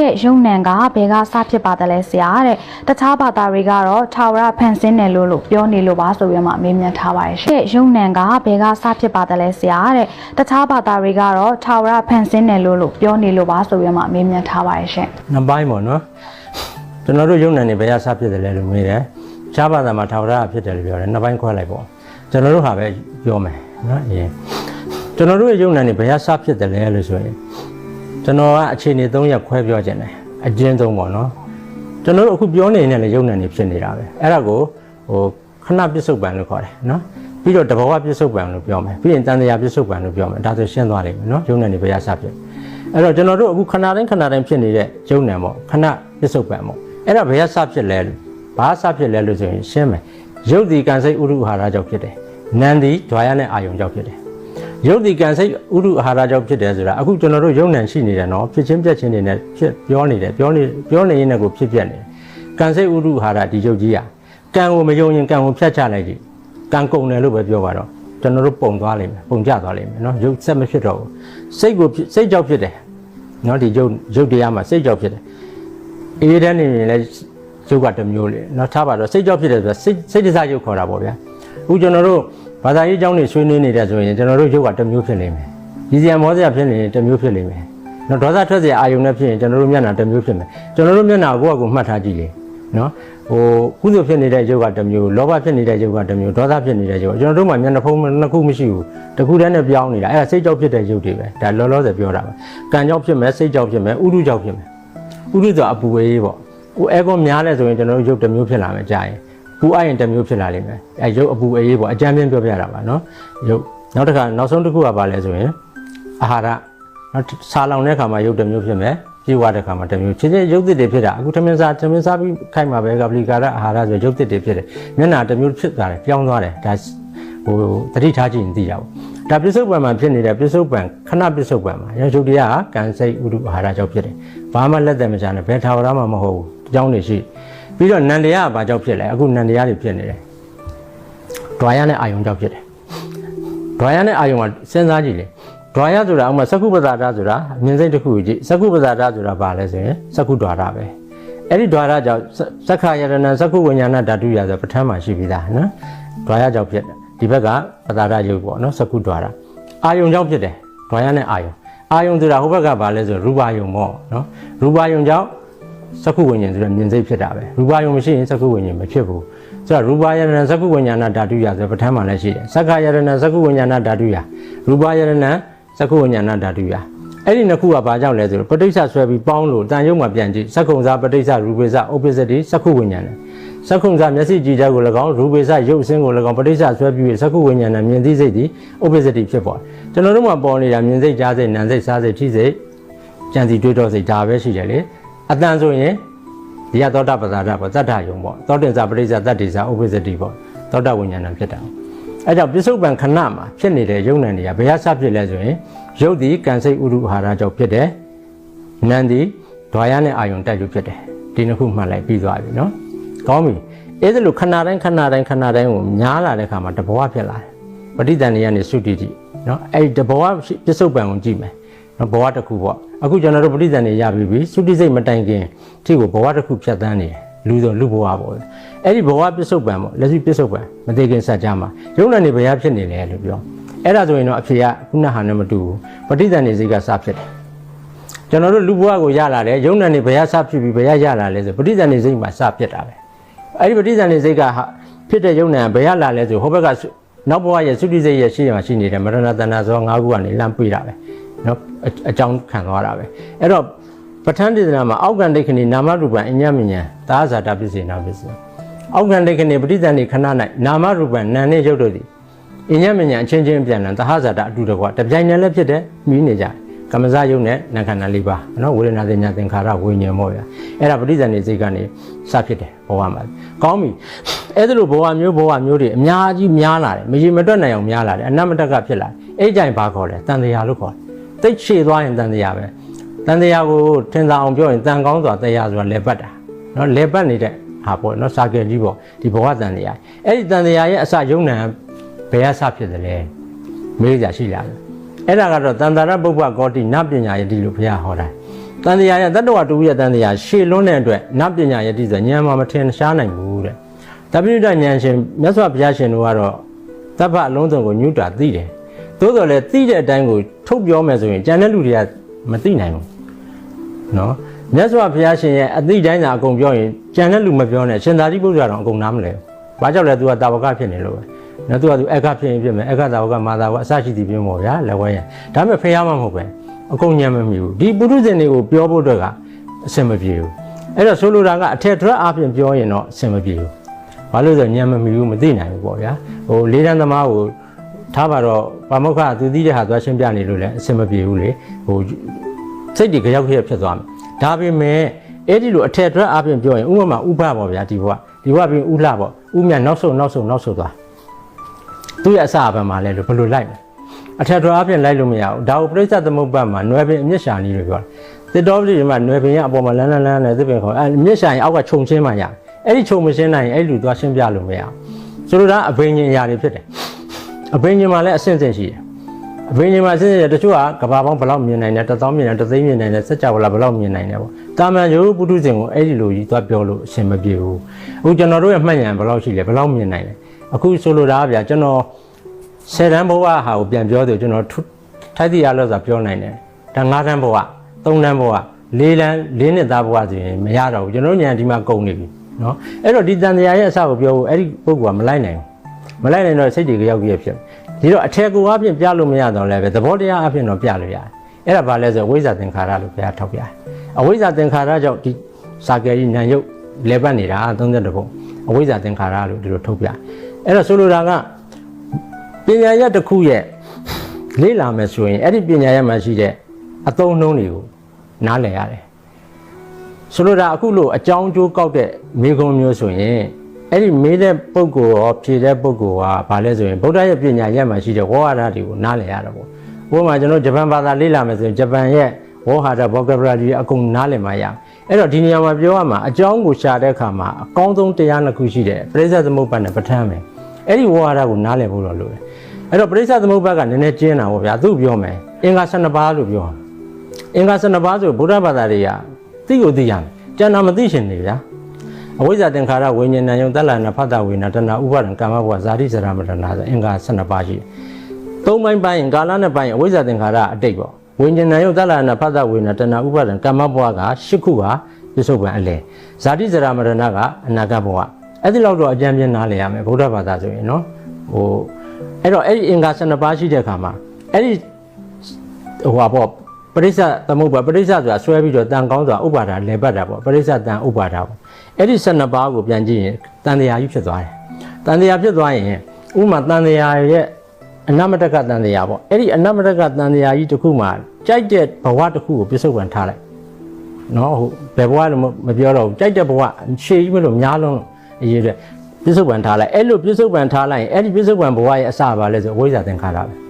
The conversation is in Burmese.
ရဲ့ယုံနံကဘယ်ကစဖြစ်ပါတယ်လဲဆရာတဲ့တခြားဘာသာတွေကတော့ထာဝရဖန်ဆင်းတယ်လို့လို့ပြောနေလို့ပါဆိုပြီးမှမေးမြန်းထားပါတယ်ရှင်ယုံနံကဘယ်ကစဖြစ်ပါတယ်လဲဆရာတဲ့တခြားဘာသာတွေကတော့ထာဝရဖန်ဆင်းတယ်လို့လို့ပြောနေလို့ပါဆိုပြီးမှမေးမြန်းထားပါတယ်ရှင်နှစ်ပိုင်းပေါ့နော်ကျွန်တော်တို့ယုံနံနေဘယ်ရစဖြစ်တယ်လဲလို့မေးတယ်ခြားဘာသာမှာထာဝရဖြစ်တယ်လို့ပြောတယ်နှစ်ပိုင်းခွဲလိုက်ပေါ့ကျွန်တော်တို့ဟာပဲပြောမယ်နော်အရင်ကျွန်တော်တို့ရဲ့ယုံနံနေဘယ်ရစဖြစ်တယ်လဲလို့ဆိုရင် ကျွန်တော်ကအခြေအနေ၃ရက်ခွဲပြောခြင်းတယ်အကျဉ်းဆုံးပေါ့နော်ကျွန်တော်တို့အခုပြောနေနေလေယုံနံနေဖြစ်နေတာပဲအဲ့ဒါကိုဟိုခဏပစ္စုပန်လို့ခေါ်တယ်နော်ပြီးတော့တဘောကပစ္စုပန်လို့ပြောမယ်ပြီးရင်တန်တရားပစ္စုပန်လို့ပြောမယ်ဒါဆိုရှင်းသွားလိမ့်မယ်နော်ယုံနံနေဘယ်ရစဖြစ်အဲ့တော့ကျွန်တော်တို့အခုခဏတိုင်းခဏတိုင်းဖြစ်နေတဲ့ယုံနံပေါ့ခဏပစ္စုပန်ပေါ့အဲ့ဒါဘယ်ကစဖြစ်လဲလို့ဘာစဖြစ်လဲလို့ဆိုရင်ရှင်းမယ်ယုတ်ဒီကံစိတ်ဥရုအာဟာရကြောင့်ဖြစ်တယ်နံဒီဓွာရနဲ့အာယုံကြောင့်ဖြစ်တယ် ယုတ်ဒီကံစိတ်ဥရုအာဟာရကြောင့်ဖြစ်တယ်ဆိုတာအခုကျွန်တော်တို့ယုံနံရှိနေတယ်နော်ဖြစ်ချင်းပြက်ချင်းတွေနဲ့ဖြစ်ပြောနေတယ်ပြောနေပြောနေရင်လည်းကိုဖြစ်ပြက်နေတယ်ကံစိတ်ဥရုအာဟာရဒီယုတ်ကြီးอ่ะကံကိုမယုံရင်ကံကိုဖြတ်ချလိုက်ကြည့်ကံကုန်တယ်လို့ပဲပြောပါတော့ကျွန်တော်တို့ပုံသွားလိမ့်မယ်ပုံကျသွားလိမ့်မယ်နော်ယုတ်ဆက်မဖြစ်တော့ဘူးစိတ်ကိုဖြစ်စိတ်ကြောင့်ဖြစ်တယ်နော်ဒီရုပ်ရုပ်တရားမှာစိတ်ကြောက်ဖြစ်တယ်အေးတဲ့နေရင်လည်းရုပ်ကတစ်မျိုးလေနော်ထားပါတော့စိတ်ကြောက်ဖြစ်တယ်ဆိုတာစိတ်စိတ်တစားရုပ်ခေါ်တာပေါ့ဗျာအခုကျွန်တော်တို့ ဘာသာရေးအကြောင်းတွေဆွေးနွေးနေတဲ့ဆိုရင်ကျွန်တော်တို့ရုပ်ကတစ်မျိုးဖြစ်နေမယ်ဒီစရာမောစရာဖြစ်နေရင်တစ်မျိုးဖြစ်နေမယ်နော်ဒေါသထွက်စရာအာယုံနဲ့ဖြစ်ရင်ကျွန်တော်တို့မျက်နှာတစ်မျိုးဖြစ်မယ်ကျွန်တော်တို့မျက်နှာကိုယ့်အကူမှတ်ထားကြည့်လေနော်ဟိုကုသိုလ်ဖြစ်နေတဲ့ရုပ်ကတစ်မျိုးလောဘဖြစ်နေတဲ့ရုပ်ကတစ်မျိုးဒေါသဖြစ်နေတဲ့ရုပ်ကျွန်တော်တို့မှာမျက်နှာဖုံးနှစ်ခုမရှိဘူးတစ်ခုတည်းနဲ့ပြောင်းနေတာအဲ့ဒါစိတ်ကြောက်ဖြစ်တဲ့ရုပ်တွေပဲဒါလောလောဆယ်ပြောတာပါကံကြောက်ဖြစ်မယ်စိတ်ကြောက်ဖြစ်မယ်ဥဒုကြောက်ဖြစ်မယ်ဥဒုဆိုတာအပူဝေးပေါ့ဟိုအဲကွန်များလဲဆိုရင်ကျွန်တော်တို့ရုပ်တစ်မျိုးဖြစ်လာမယ်ကြာရင် ပူအပ်ရင်တစ်မျိုးဖြစ်လာလိမ့်မယ်အဲရုပ်အပူအေးပေါ့အကြမ်းပြင်းပြောပြတာပါနော်ရုပ်နောက်တစ်ခါနောက်ဆုံးတစ်ခုကပါလဲဆိုရင်အာဟာရနော်စားလောင်တဲ့အခါမှာရုပ်တစ်မျိုးဖြစ်မယ်ပြေဝတဲ့အခါမှာတစ်မျိုးချင်းချင်းရုပ်သစ်တွေဖြစ်တာအခုသမင်းစားသမင်းစားပြီးခိုက်မှာပဲကပလီကာရအာဟာရဆိုရုပ်သစ်တွေဖြစ်တယ်မျက်နှာတစ်မျိုးဖြစ်သွားတယ်ပြောင်းသွားတယ်ဒါဟိုတတိထားကြည့်ရင်သိတာပေါ့ဒါပြစ္ဆုတ်ပံမှာဖြစ်နေတဲ့ပြစ္ဆုတ်ပံခဏပြစ္ဆုတ်ပံမှာရုပ်တရားကကံစိတ်ဥဒုအာဟာရကြောင့်ဖြစ်တယ်ဘာမှလက်သက်မချနဲ့ဘယ်ထာဝရမှမဟုတ်ဘူးအကြောင်းတွေရှိ ပြီးတော့နန္တရားကဘာကြောင့်ဖြစ်လဲအခုနန္တရားတွေဖြစ်နေတယ်ဒွာရနဲ့အာယုံကြောင့်ဖြစ်တယ်ဒွာရနဲ့အာယုံကစဉ်းစားကြည့်လေဒွာရဆိုတာဥမာစကုပ္ပဇာတာဆိုတာအမြင်စိတ်တစ်ခုကိုကြည့်စကုပ္ပဇာတာဆိုတာဘာလဲဆိုရင်စကုဒွာရပဲအဲ့ဒီဒွာရကြောင့်စက္ခာယရဏစကုဝိညာဏဓာတုရဆိုပဋ္ဌာန်းမှာရှိပြီးသားနော်ဒွာရကြောင့်ဖြစ်တယ်ဒီဘက်ကပတာရယုတ်ပေါ့နော်စကုဒွာရအာယုံကြောင့်ဖြစ်တယ်ဒွာရနဲ့အာယုံအာယုံဆိုတာဟိုဘက်ကဘာလဲဆိုရူပါယုံပေါ့နော်ရူပါယုံကြောင့် စကုဝိညာဉ်ဆိုတဲ့မြင်စိတ်ဖြစ်တာပဲရူပါယုံမရှိရင်စကုဝိညာဉ်မဖြစ်ဘူးဆိုတော့ရူပါယရဏစကုဝိညာဏဓာတုရဆိုပဋ္ဌာန်းမှာလည်းရှိတယ်စက္ခာယရဏစကုဝိညာဏဓာတုရရူပါယရဏစကုဝိညာဏဓာတုရအဲ့ဒီနှစ်ခုကဘာကြောင့်လဲဆိုတော့ပဋိစ္စဆွဲပြီးပေါင်းလို့တန်ရုပ်မှာပြန်ကြည့်စက္ကုံစားပဋိစ္စရူပေစ opposite စကုဝိညာဏစက္ကုံစားမျက်စိကြည့်ချက်ကို၎င်းရူပေစရုပ်အစင်းကို၎င်းပဋိစ္စဆွဲပြီးစက္ကုဝိညာဏမြင်သိစိတ်ဒီ opposite ဖြစ်ပေါ်တယ်ကျွန်တော်တို့မှာပေါ်နေတာမြင်စိတ်ကြားစိတ်နာမ်စိတ်စားစိတ်ထိစိတ်ကြံစီတွေးတော့စိတ်ဒါပဲရှိတယ်လေ အတန်ဆိုရင်ဒီကသောတာပဇာတပေါ့သတ္တယုံပေါ့သောတင်္စာပရိစ္ဆသတ္တိစာဥပ္ပဇ္ဇတိပေါ့သောတာဝိညာဏဖြစ်တာအဲကြောင့်ပြစ္ဆုတ်ပံခဏမှာဖြစ်နေတဲ့ယုံနံတွေကဘယ်ဟာစဖြစ်လဲဆိုရင်ယုတ်ဒီကံစိတ်ဥရုအာဟာရကြောင့်ဖြစ်တယ်နံဒီဒွာရနဲ့အာယုံတက်လို့ဖြစ်တယ်ဒီနှစ်ခုမှတ်လိုက်ပြီးသွားပြီနော်ကောင်းပြီအဲ့ဒါလို့ခဏတိုင်းခဏတိုင်းခဏတိုင်းကိုများလာတဲ့ခါမှာတဘောဖြစ်လာတယ်ပဋိသန္ဓေကနေသုတိတိနော်အဲ့ဒီတဘောပြစ္ဆုတ်ပံကိုကြည့်မယ်နော် ဘဝတစ်ခုပေါ့အခုကျွန်တော်တို့ပဋိသန္ဓေရပြီးပြီသုတိစိတ်မတိုင်ခင်ဒီကိုဘဝတစ်ခုဖြတ်သန်းနေတယ်လူဆိုလူဘဝပေါ့အဲ့ဒီဘဝပစ္စုပန်ပေါ့လက်ရှိပစ္စုပန်မသေးခင်စัจ जा မှာယုံနာနေဘယ်ရဖြစ်နေလဲလို့ပြောအဲ့ဒါဆိုရင်တော့အဖေကခုနဟာနဲ့မတူဘူးပဋိသန္ဓေစိတ်ကစဖြစ်တယ်ကျွန်တော်တို့လူဘဝကိုရလာတယ်ယုံနာနေဘယ်ရစဖြစ်ပြီးဘယ်ရရလာလဲဆိုပဋိသန္ဓေစိတ်မှာစဖြစ်တာပဲအဲ့ဒီပဋိသန္ဓေစိတ်ကဟာဖြစ်တဲ့ယုံနာဘယ်ရလာလဲဆိုဟိုဘက်ကနောက်ဘဝရဲ့သုတိစိတ်ရဲ့ရှိရမှာရှိနေတယ်မရဏတဏ္ဍဆို၅ခုကနေလမ်းပြေးတာပဲ နော်အကြောင်းခံသွားတာပဲအဲ့တော့ပဋ္ဌာန်းဒေသနာမှာအောက်ကံဒိဋ္ဌိနိနာမရူပံအညမဉ္ဇံသာဇာတာပစ္စေနာပစ္စေအောက်ကံဒိဋ္ဌိနိပဋိသန္ဓေခဏ၌နာမရူပံနာနဲ့ရုပ်တို့သည်အညမဉ္ဇံအချင်းချင်းပြန်လန်သဟဇာတာအတူတကွတပြိုင်တည်းလည်းဖြစ်တယ်မိနေကြတယ်ကမ္မဇယုတ်နဲ့နာခန္ဓာ၄ပါးနော်ဝေဒနာသင်ညာသင်္ခါရဝိညာဉ်မောရအဲ့ဒါပဋိသန္ဓေစိတ်ကနေစဖြစ်တယ်ဘဝမှာကောင်းပြီအဲ့ဒါလိုဘဝမျိုးဘဝမျိုးတွေအများကြီးများလာတယ်မရေမတွက်နိုင်အောင်များလာတယ်အနတ်မတက်ကဖြစ်လာအဲ့ကြိုင်ဘာခေါ်လဲတန်တရားလို့ခေါ်တယ် တိတ်ရှည်သွားရင်တန်တရားပဲတန်တရားကိုထင်သာအောင်ပြောရင်တန်ကောင်းစွာတရားဆိုတာလဲပတ်တာနော်လဲပတ်နေတဲ့ဟာပေါ့နော်စာကယ်ကြီးပေါ့ဒီဘဝတန်တရားအဲ့ဒီတန်တရားရဲ့အစယုံနံဘယ်ကစဖြစ်တယ်လဲမေးကြရှိလာတယ်အဲ့ဒါကတော့တန်တာရပုပ္ပကောတိနပညာယတိလို့ဘုရားဟောတာတန်တရားရဲ့တတ္တဝတူရဲ့တန်တရားရှေလွန်းတဲ့အတွက်နတ်ပညာယတိဆိုဉာဏ်မှာမထင်ရှားနိုင်ဘူးတဲ့တပိဋကဉာဏ်ရှင်မြတ်စွာဘုရားရှင်တို့ကတော့တပ္ပအလုံးစုံကိုညွှတာသိတယ် သို့တော်လည်းသိတဲ့အတိုင်းကိုထုတ်ပြောမယ်ဆိုရင်ကြံတဲ့လူတွေကမသိနိုင်ဘူးเนาะမြတ်စွာဘုရားရှင်ရဲ့အသိတိုင်းသာအကုန်ပြောရင်ကြံတဲ့လူမပြောနဲ့ရှင်သာတိပုတ္တရာတော့အကုန်နားမလဲဘူးဘာကြောင့်လဲသူကတာဝကဖြစ်နေလို့ပဲနော်သူကသူအက္ခဖြစ်ရင်ဖြစ်မယ်အက္ခတာဝကမာတာဝကအစရှိသည်ဖြစ်မှာဗျာလက်ဝဲရဒါပေမဲ့ဖះမှမဟုတ်ပဲအကုန်ညံမမီဘူးဒီပုထုဇဉ်တွေကိုပြောဖို့အတွက်ကအဆင်မပြေဘူးအဲ့တော့ဆိုလိုတာကအထက်ထွက်အပြင်ပြောရင်တော့အဆင်မပြေဘူးဘာလို့လဲညံမမီဘူးမသိနိုင်ဘူးပေါ့ဗျာဟိုလေးတန်းသမားကို ထားပါတော့ပါမောက္ခသူသိတဲ့ဟာသွားရှင်းပြနေလို့လည်းအဆင်မပြေဘူးလေဟိုစိတ်တွေကြောက်ခရက်ဖြစ်သွားမယ်ဒါပေမဲ့အဲ့ဒီလိုအထက်ထွက်အပြင်ပြောရင်ဥပမာဥပပေါ့ဗျာဒီဘဝဒီဘဝပြီးဥလှပေါ့ဥမြတ်နောက်ဆုံးနောက်ဆုံးနောက်ဆုံးသွားသူ့ရဲ့အစအပံမှာလဲလို့ဘယ်လိုလိုက်လဲအထက်တော်အပြင်လိုက်လို့မရဘူးဒါကိုပြိဿသမုပ္ပတ်မှာနွယ်ပင်အမျက်ရှာနည်းလို့ပြောတယ်သစ်တော်ပြည်မှာနွယ်ပင်ရဲ့အပေါ်မှာလန်းလန်းလန်းနဲ့သစ်ပင်ခေါ်အဲအမျက်ရှာရင်အောက်ကခြုံချင်းမှရအဲ့ဒီခြုံမရှင်းနိုင်ရင်အဲ့လူသွားရှင်းပြလို့မရဘူးဆိုလိုတာအဘိညာဉ်အရာတွေဖြစ်တယ် အဘိညာဉ်မှာလည်းအဆင့်ဆင့်ရှိတယ်အဘိညာဉ်မှာအဆင့်ဆင့်တချို့ကကဘာပေါင်းဘယ်လောက်မြင်နိုင်တယ်တစ်သောင်းမြင်တယ်တစ်သိန်းမြင်နိုင်တယ်စัจ java လာဘယ်လောက်မြင်နိုင်တယ်ပေါ့တာမန်ရိုးပုထုဇဉ်ကိုအဲ့ဒီလိုကြီးသွားပြောလို့အဆင်မပြေဘူးအခုကျွန်တော်တို့ရဲ့မှတ်ဉာဏ်ဘယ်လောက်ရှိလဲဘယ်လောက်မြင်နိုင်လဲအခုဆိုလိုတာကဗျာကျွန်တော် ဆယ်တန်းဘဝဟာကိုပြန်ပြောတယ်ကျွန်တော်ထုထိုက်တိရလို့ဆိုတာပြောနိုင်တယ်ဒါ၅တန်းဘဝ၃တန်းဘဝ၄တန်း၄နှစ်သားဘဝဆိုရင်မရတော့ဘူးကျွန်တော်ညံဒီမှာကုန်နေပြီเนาะအဲ့တော့ဒီတန်တရားရဲ့အစကိုပြောဖို့အဲ့ဒီပုဂ္ဂိုလ်ကမလိုက်နိုင်ဘူး မလိုက်နိုင်တော့စိတ်တွေကြောက်ကြီးဖြစ်ဒီတော့အထက်ကူအပြင်ပြလို့မရတော့လည်းပဲသဘောတရားအပြင်တော့ပြလို့ရတယ်အဲ့ဒါဘာလဲဆိုဝိဇ္ဇာသင်္ခါရလို့ဘုရားထောက်ပြတယ်အဝိဇ္ဇာသင်္ခါရကြောင့်ဒီစာကယ်ကြီးဉာဏ်ရုပ်လဲပတ်နေတာ32ပုံအဝိဇ္ဇာသင်္ခါရလို့ဒီလိုထုတ်ပြအဲ့တော့ဆိုလိုတာကပညာရက်တစ်ခုရဲ့လေ့လာမယ်ဆိုရင်အဲ့ဒီပညာရက်မှာရှိတဲ့အသုံးနှုန်းတွေကိုနားလည်ရတယ်ဆိုလိုတာအခုလို့အကြောင်းကျိုးကောက်တဲ့မိဂုံမျိုးဆိုရင် အဲ့ဒီမေးတဲ့ပုဂ္ဂိုလ်ရောဖြေတဲ့ပုဂ္ဂိုလ်ကဘာလဲဆိုရင်ဗုဒ္ဓရဲ့ပညာရက်မှာရှိတဲ့ဝေါဟာရတွေကိုနားလည်ရတော့ပေါ့ဥပမာကျွန်တော်ဂျပန်ဘာသာလေ့လာမယ်ဆိုရင်ဂျပန်ရဲ့ဝေါဟာရ vocabulary အကုန်နားလည်မှရအဲ့တော့ဒီနေရာမှာပြောရမှာအကြောင်းကိုရှာတဲ့အခါမှာအကောင်းဆုံးတရားနှစ်ခုရှိတယ်ပရိစ္ဆေသမုပ္ပါဒ်နဲ့ပဋ္ဌာန်းပဲအဲ့ဒီဝေါဟာရကိုနားလည်ဖို့တော့လိုတယ်အဲ့တော့ပရိစ္ဆသမုပ္ပါဒ်ကနည်းနည်းကျင်းတာပေါ့ဗျာသူပြောမယ်အင်္ဂါ12ပါးလို့ပြောအင်္ဂါ12ပါးဆိုဗုဒ္ဓဘာသာတွေကသိကိုသိရမယ်ကျန်တာမသိရှင်နေဗျာ အဝိဇ္ဇာသင်္ခါရဝိညာဉ်ဉာဏ်ယုံတလနာဖတ်တာဝိညာတဏဥပါဒံကာမဘဝဇာတိဇရာမရဏဆိုအင်္ဂါ12ပါးရှိတယ်သုံးပိုင်းပိုင်းကာလနဲ့ပိုင်းအဝိဇ္ဇာသင်္ခါရအတိတ်ပေါ့ဝိညာဉ်ဉာဏ်ယုံတလနာဖတ်တာဝိညာတဏဥပါဒံကာမဘဝက၈ခုဟာပြစ္ဆုတ်ပံအလယ်ဇာတိဇရာမရဏကအနာဂတ်ဘဝအဲ့ဒီလောက်တော့အကြံပြနားလည်ရမယ်ဗုဒ္ဓဘာသာဆိုရင်နော်ဟိုအဲ့တော့အဲ့ဒီအင်္ဂါ12ပါးရှိတဲ့အခါမှာအဲ့ဒီဟိုဟာပေါ့ပရိစ္ဆသမုပ္ပါပရိစ္ဆဆိုတာဆွဲပြီးတော့တန်ကောင်းစွာဥပါဒါလဲပတ်တာပေါ့ပရိစ္ဆတန်ဥပါဒါပေါ့ အဲ့ဒီ12ပါးကိုပြန်ကြည့်ရင်တန်တရားကြီးဖြစ်သွားတယ်တန်တရားဖြစ်သွားရင်ဥမာတန်တရားရဲ့အနမတကတန်တရားပေါ့အဲ့ဒီအနမတကတန်တရားကြီးတစ်ခုမှာကြိုက်တဲ့ဘဝတစ်ခုကိုပြစ္ဆုတ်ပန်ထားလိုက်နော်ဟိုဘယ်ဘဝလို့မပြောတော့ဘူးကြိုက်တဲ့ဘဝရှေးကြီးမလို့များလုံးလို့အရေးတဲ့ပြစ္ဆုတ်ပံထားလိုက်အဲ့လိုပြစ္ဆုတ်ပံထားလိုက်ရင်အဲ့ဒီပြစ္ဆုတ်ပံဘဝရဲ့အစပါလဲဆိုအဝိဇ္ဇာသင်္ခါရပဲ